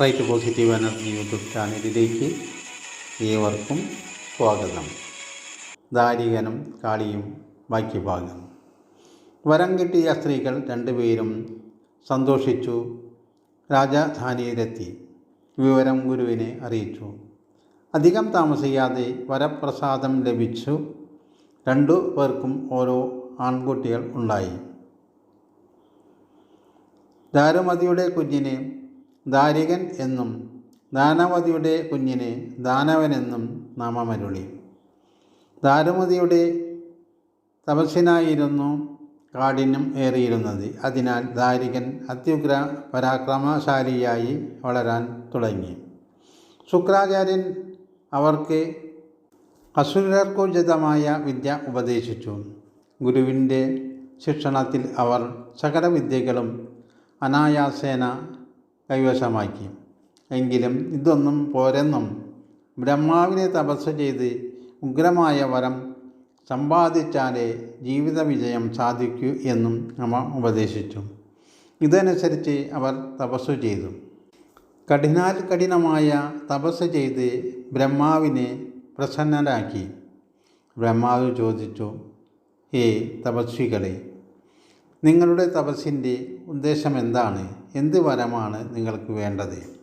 Right positive energy YouTube ചാനലിലേക്ക് ഏവർക്കും സ്വാഗതം ദാരികനും കാളിയും ബാക്കി ഭാഗം വരം കിട്ടിയ സ്ത്രീകൾ രണ്ടുപേരും സന്തോഷിച്ചു രാജധാനിയിലെത്തി വിവരം ഗുരുവിനെ അറിയിച്ചു. അധികം താമസിയാതെ വരപ്രസാദം ലഭിച്ചു. രണ്ടു പേർക്കും ഓരോ ആൺകുട്ടികൾ ഉണ്ടായി. ദാരുമതിയുടെ കുഞ്ഞിനെ ദാരികൻ എന്നും ദാനവതിയുടെ കുഞ്ഞിനെ ദാനവനെന്നും നാമമരുളി. ദാരുമതിയുടെ തപസ്സിനായിരുന്നു കാടിനും ഏറിയിരുന്നത്. അതിനാൽ ദാരികൻ അത്യുഗ്ര പരാക്രമശാലിയായി വളരാൻ തുടങ്ങി. ശുക്രാചാര്യൻ അവർക്ക് അസുരർക്കുചിതമായ വിദ്യ ഉപദേശിച്ചു. ഗുരുവിന്റെ ശിക്ഷണത്തിൽ അവർ സകല വിദ്യകളും അനായാസേന കൈവശമാക്കി. എങ്കിലും ഇതൊന്നും പോരെന്നും ബ്രഹ്മാവിനെ തപസ് ചെയ്ത് ഉഗ്രമായ വരം സമ്പാദിച്ചാലേ ജീവിത വിജയം സാധിക്കൂ എന്നും അമ്മ ഉപദേശിച്ചു. ഇതനുസരിച്ച് അവർ തപസ്സു ചെയ്തു. കഠിനാൽ കഠിനമായ തപസ് ചെയ്ത് ബ്രഹ്മാവിനെ പ്രസന്നരാക്കി. ബ്രഹ്മാവ് ചോദിച്ചു ഹേ തപസ്വികളെ നിങ്ങളുടെ തപസ്സിന്റെ ഉദ്ദേശം എന്താണ് എന്ത് വരമാണ് നിങ്ങൾക്ക് വേണ്ടത്?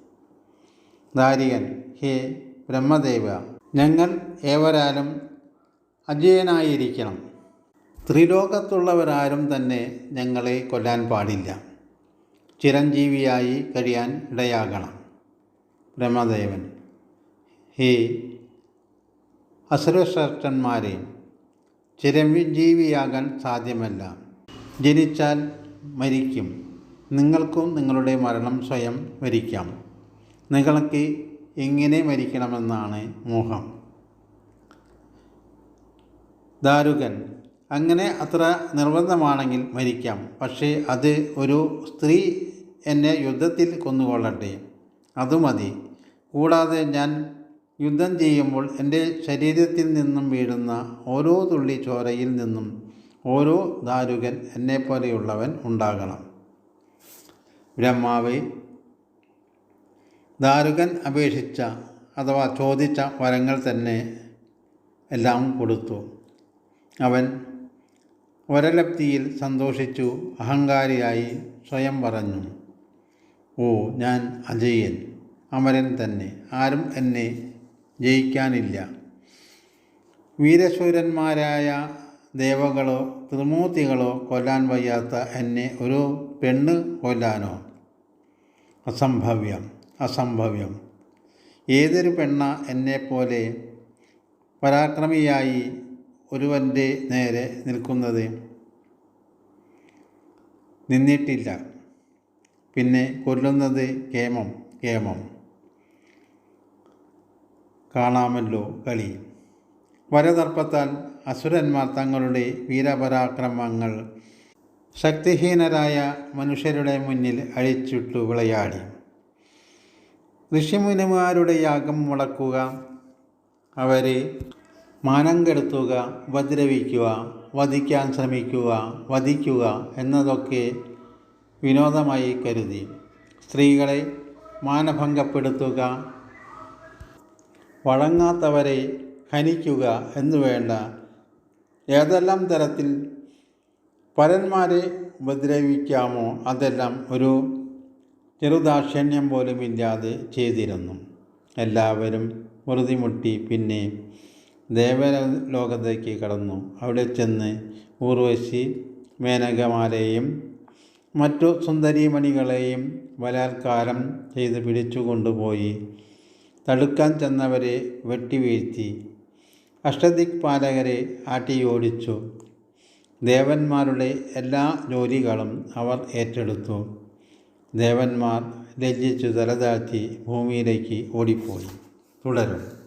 ദാരികൻ ഹേ ബ്രഹ്മദേവ ഞങ്ങൾ ഏവരാലും അജയനായിരിക്കണം. ത്രിലോകത്തുള്ളവരാരും തന്നെ ഞങ്ങളെ കൊല്ലാൻ പാടില്ല. ചിരഞ്ജീവിയായി കഴിയാൻ ഇടയാകണം. ബ്രഹ്മദേവൻ ഹേ അസുരശ്രേഷ്ഠന്മാരെ ചിരഞ്ജീവിയാകാൻ സാധ്യമല്ല. ജനിച്ചാൽ മരിക്കും. നിങ്ങൾക്കും നിങ്ങളുടെ മരണം സ്വയം മരിക്കാം നിങ്ങൾക്ക് എങ്ങനെ മരിക്കണമെന്നാണ് മോഹം. ദാരുകൻ അങ്ങനെ അത്ര നിർബന്ധമാണെങ്കിൽ മരിക്കാം. പക്ഷേ അത് ഒരു സ്ത്രീ എന്നെ യുദ്ധത്തിൽ കൊന്നുകൊള്ളട്ടെ. അതുമതി കൂടാതെ ഞാൻ യുദ്ധം ചെയ്യുമ്പോൾ എന്റെ ശരീരത്തിൽ നിന്നും വീഴുന്ന ഓരോ തുള്ളി ചോരയിൽ നിന്നും ഓരോ ദാരുകൻ എന്നെപ്പോലെയുള്ളവൻ ഉണ്ടാകണം. ബ്രഹ്മാവേ ദാരുകൻ അപേക്ഷിച്ച അഥവാ ചോദിച്ച വരങ്ങൾ തന്നെ എല്ലാം കൊടുത്തു. അവൻ വരലബ്ധിയിൽ സന്തോഷിച്ചു അഹങ്കാരിയായി സ്വയം പറഞ്ഞു ഓ ഞാൻ അജയൻ അമരൻ തന്നെ ആരും എന്നെ ജയിക്കാനില്ല. വീരശൂരന്മാരായ ദേവകളോ ത്രിമൂർത്തികളോ കൊല്ലാൻ വയ്യാത്ത എന്നെ ഒരു പെണ്ണ് കൊല്ലാനോ? അസംഭവ്യം അസംഭവ്യം. ഏതൊരു പെണ്ണ എന്നെപ്പോലെ പരാക്രമിയായി ഒരുവന്റെ നേരെ നിൽക്കുന്നത്? നിന്നിട്ടില്ല. പിന്നെ കൊല്ലുന്നത് കേമം കേമം. കാണാമല്ലോ കളി. വരതർപ്പത്താൽ അസുരന്മാർ തങ്ങളുടെ വീരപരാക്രമങ്ങൾ ശക്തിഹീനരായ മനുഷ്യരുടെ മുന്നിൽ അഴിച്ചിട്ടു വിളയാടി. ഋഷിമുനിമാരുടെ യാഗം മുളക്കുക അവരെ മാനം കെടുത്തുക ഉപദ്രവിക്കുക വധിക്കാൻ ശ്രമിക്കുക വധിക്കുക എന്നതൊക്കെ വിനോദമായി കരുതി. സ്ത്രീകളെ മാനഭംഗപ്പെടുത്തുക വഴങ്ങാത്തവരെ ഹനിക്കുക എന്നുവേണ്ട ഏതെല്ലാം തരത്തിൽ പരന്മാരെ ഉപദ്രവിക്കാമോ അതെല്ലാം ഒരു ചെറുദാക്ഷിണ്യം പോലുമില്ലാതെ ചെയ്തിരുന്നു. എല്ലാവരും മുറുതിമുട്ടി പിന്നെ ദേവലോകത്തേക്ക് കടന്നു. അവിടെ ചെന്ന് ഊർവശി മേനകമാരെയും മറ്റു സുന്ദരിമണികളെയും ബലാത്കാരം ചെയ്ത് പിടിച്ചു കൊണ്ടുപോയി തടുക്കാൻ ചെന്നവരെ വെട്ടിവീഴ്ത്തി. അഷ്ടദിക്പാലകരെ ആട്ടിയോടിച്ചു. ദേവന്മാരുടെ എല്ലാ ജോലികളും അവർ ഏറ്റെടുത്തു. ദേവന്മാർ ലജ്ജിച്ചു തലതാഴ്ത്തി ഭൂമിയിലേക്ക് ഓടിപ്പോയി. തുടരും.